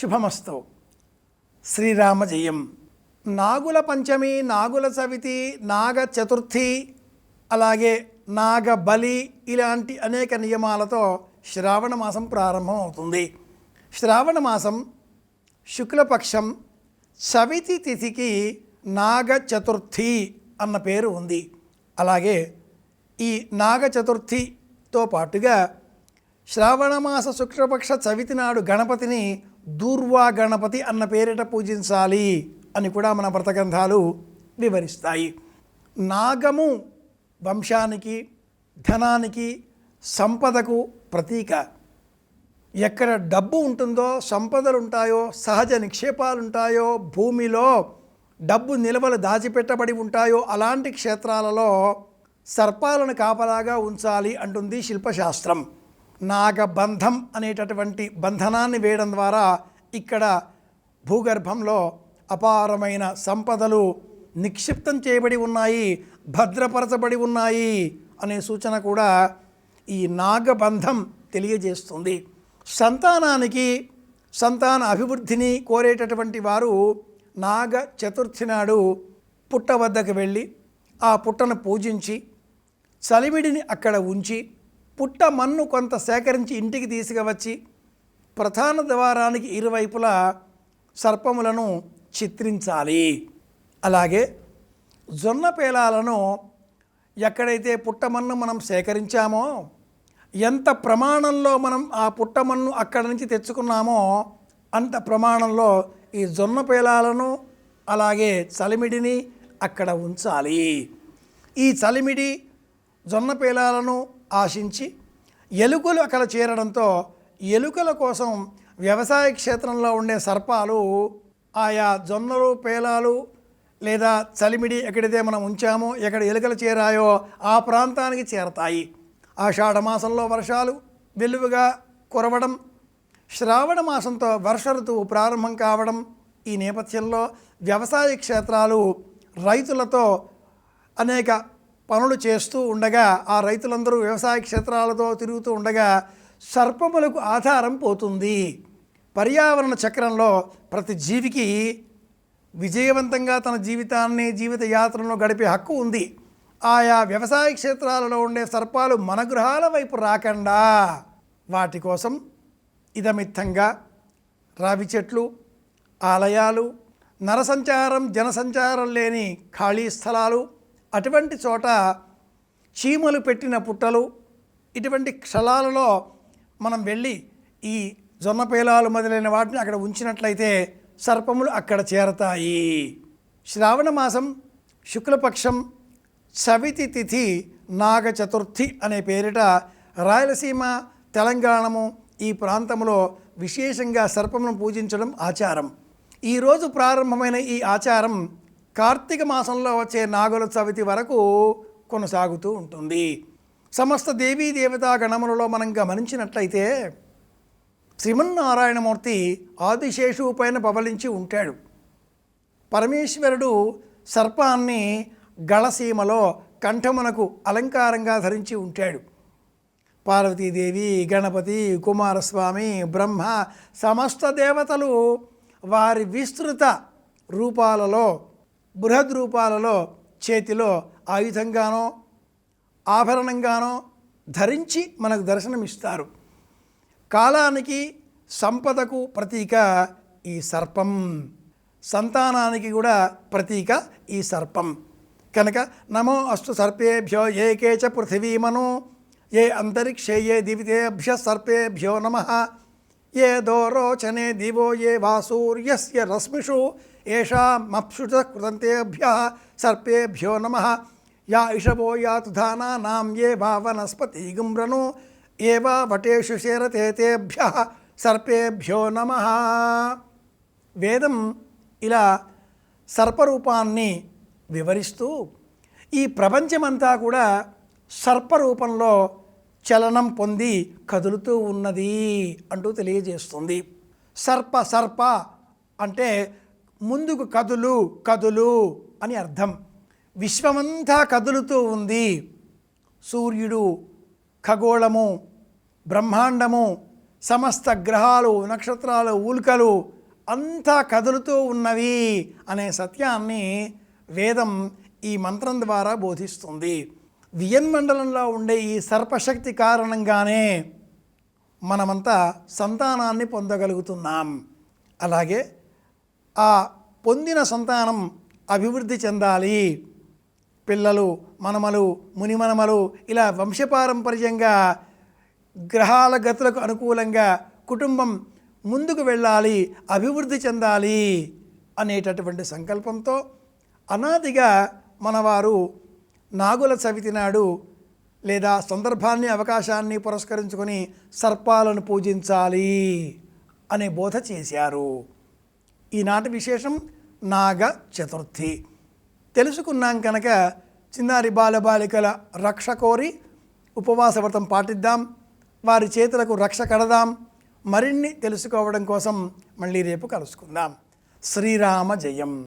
శుభమస్తు. శ్రీరామ జయం నాగుల పంచమి నాగుల చవితి నాగ చతుర్థి అలాగే నాగ బలి ఇలాంటి అనేక నియమాలతో శ్రావణ మాసం ప్రారంభం అవుతుంది శ్రావణ మాసం శుక్లపక్షం చవితి తిథికి నాగ చతుర్థి అన్న పేరు ఉంది. అలాగే ఈ నాగ చతుర్థితో పాటుగా శ్రావణమాస శుక్లపక్ష చవితి నాడు గణపతిని దూర్వా గణపతి అన్న పేరిట పూజించాలి అని కూడా మన వ్రతగ్రంథాలు వివరిస్తాయి. నాగము వంశానికి ధనానికి సంపదకు ప్రతీక. ఎక్కడ డబ్బు ఉంటుందో సంపదలు ఉంటాయో సహజ నిక్షేపాలు ఉంటాయో భూమిలో డబ్బు నిల్వలు దాచిపెట్టబడి ఉంటాయో అలాంటి క్షేత్రాలలో సర్పాలను కాపలాగా ఉంచాలి అంటుంది శిల్పశాస్త్రం. నాగబంధం అనేటటువంటి బంధనాన్ని వేయడం ద్వారా ఇక్కడ భూగర్భంలో అపారమైన సంపదలు నిక్షిప్తం చేయబడి ఉన్నాయి భద్రపరచబడి ఉన్నాయి అనే సూచన కూడా ఈ నాగబంధం తెలియజేస్తుంది. సంతానానికి సంతాన అభివృద్ధిని కోరేటటువంటి వారు నాగ చతుర్థి నాడు పుట్ట వద్దకు వెళ్ళి ఆ పుట్టను పూజించి చలివిడిని అక్కడ ఉంచి పుట్ట మన్ను కొంత సేకరించి ఇంటికి తీసుకువచ్చి ప్రధాన ద్వారానికి ఇరువైపులా సర్పములను చిత్రించాలి. అలాగే జొన్న పేలాలను ఎక్కడైతే పుట్టమన్ను మనం సేకరించామో ఎంత ప్రమాణంలో మనం ఆ పుట్టమన్ను అక్కడ నుంచి తెచ్చుకున్నామో అంత ప్రమాణంలో ఈ జొన్న పేలాలను అలాగే చలిమిడిని అక్కడ ఉంచాలి. ఈ చలిమిడి జొన్న పేలాలను ఆశించి ఎలుకలు అక్కడ చేరడంతో ఎలుకల కోసం వ్యవసాయ క్షేత్రంలో ఉండే సర్పాలు ఆయా జొన్నలు పేలాలు లేదా చలిమిడి ఎక్కడైతే మనం ఉంచామో ఎక్కడ ఎలుకలు చేరాయో ఆ ప్రాంతానికి చేరతాయి. ఆషాఢ మాసంలో వర్షాలు వెలువుగా కురవడం శ్రావణ మాసంతో వర్ష ఋతువు ప్రారంభం కావడం ఈ నేపథ్యంలో వ్యవసాయ క్షేత్రాలు రైతులతో అనేక పనులు చేస్తూ ఉండగా ఆ రైతులందరూ వ్యవసాయ క్షేత్రాలతో తిరుగుతూ ఉండగా సర్పములకు ఆధారం పోతుంది. పర్యావరణ చక్రంలో ప్రతి జీవికి విజయవంతంగా తన జీవితాన్ని జీవిత యాత్రను గడిపే హక్కు ఉంది. ఆయా వ్యవసాయ క్షేత్రాలలో ఉండే సర్పాలు మన గృహాల వైపు రాకుండా. వాటి కోసం ఇదమిత్తంగా రావి చెట్లు ఆలయాలు నరసంచారం జనసంచారం లేని ఖాళీ స్థలాలు అటువంటి చోట చీమలు పెట్టిన పుట్టలు ఇటువంటి క్షలాలలో మనం వెళ్ళి ఈ జొన్న పేలాలు మొదలైన వాటిని అక్కడ ఉంచినట్లయితే సర్పములు అక్కడ చేరతాయి. శ్రావణ మాసం శుక్లపక్షం చవితి తిథి నాగ చతుర్థి అనే పేరిట రాయలసీమ తెలంగాణము ఈ ప్రాంతంలో విశేషంగా సర్పమును పూజించడం ఆచారం. ఈరోజు ప్రారంభమైన ఈ ఆచారం కార్తీక మాసంలో వచ్చే నాగుల చవితి వరకు కొనసాగుతూ ఉంటుంది. సమస్త దేవీ దేవతా గణములలో మనం గమనించినట్లయితే శ్రీమన్నారాయణమూర్తి ఆదిశేషు పైన పవలించి ఉంటాడు. పరమేశ్వరుడు సర్పాన్ని గళసీమలో కంఠమునకు అలంకారంగా ధరించి ఉంటాడు. పార్వతీదేవి గణపతి కుమారస్వామి బ్రహ్మ సమస్త దేవతలు వారి విస్తృత రూపాలలో బృహద్ రూపాలలో చేతిలో ఆయుధంగానో ఆభరణంగానో ధరించి మనకు దర్శనమిస్తారు. కాలానికి సంపదకు ప్రతీక ఈ సర్పం. సంతానానికి కూడా ప్రతీక ఈ సర్పం. కనుక నమో అస్తు సర్పేభ్యో ఏకే చ పృథివీమను ఏ అంతరిక్షే ఏ దివితేభ్య సర్పేభ్యో నమ. ఏ దోరోచనే దివో ఏ వాసూర్యస్య రశ్మిషు. ఏషామప్సుత కృతంతేభ్య సర్పేభ్యో నమ యా ఇషవో యాతు ధానానాం ఏ వా వనస్పతి గుమ్రను ఏ వా వటేషు శేరతే సర్పేభ్యో నమ వేదం ఇలా సర్పరూపాన్ని వివరిస్తూ ఈ ప్రపంచమంతా కూడా సర్పరూపంలో చలనం పొంది కదులుతూ ఉన్నది అంటూ తెలియజేస్తుంది. సర్ప సర్ప అంటే ముందుకు కదులు కదులు అని అర్థం. విశ్వమంతా కదులుతూ ఉంది. సూర్యుడు ఖగోళము బ్రహ్మాండము సమస్త గ్రహాలు నక్షత్రాలు ఊల్కలు అంతా కదులుతూ ఉన్నవి అనే సత్యాన్ని వేదం ఈ మంత్రం ద్వారా బోధిస్తుంది. వియన్మండలంలో ఉండే ఈ సర్పశక్తి కారణంగానే మనమంతా సంతానాన్ని పొందగలుగుతున్నాం. అలాగే ఆ పొందిన సంతానం అభివృద్ధి చెందాలి. పిల్లలు మనమలు మునిమనమలు ఇలా వంశపారంపర్యంగా గ్రహాల గతులకు అనుకూలంగా కుటుంబం ముందుకు వెళ్ళాలి అభివృద్ధి చెందాలి అనేటటువంటి సంకల్పంతో అనాదిగా మనవారు నాగుల చవితి నాడు లేదా సందర్భాన్ని అవకాశాన్ని పురస్కరించుకొని సర్పాలను పూజించాలి అనే బోధ చేశారు. ఈనాటి విశేషం నాగ చతుర్థి. తెలుసుకున్నాం కనుక చిన్నారి బాలబాలికల రక్ష కోరి ఉపవాస వ్రతం పాటిద్దాం వారి చేతులకు రక్ష కడదాం మరిన్ని తెలుసుకోవడం కోసం మళ్ళీ రేపు కలుసుకుందాం. శ్రీరామ జయం.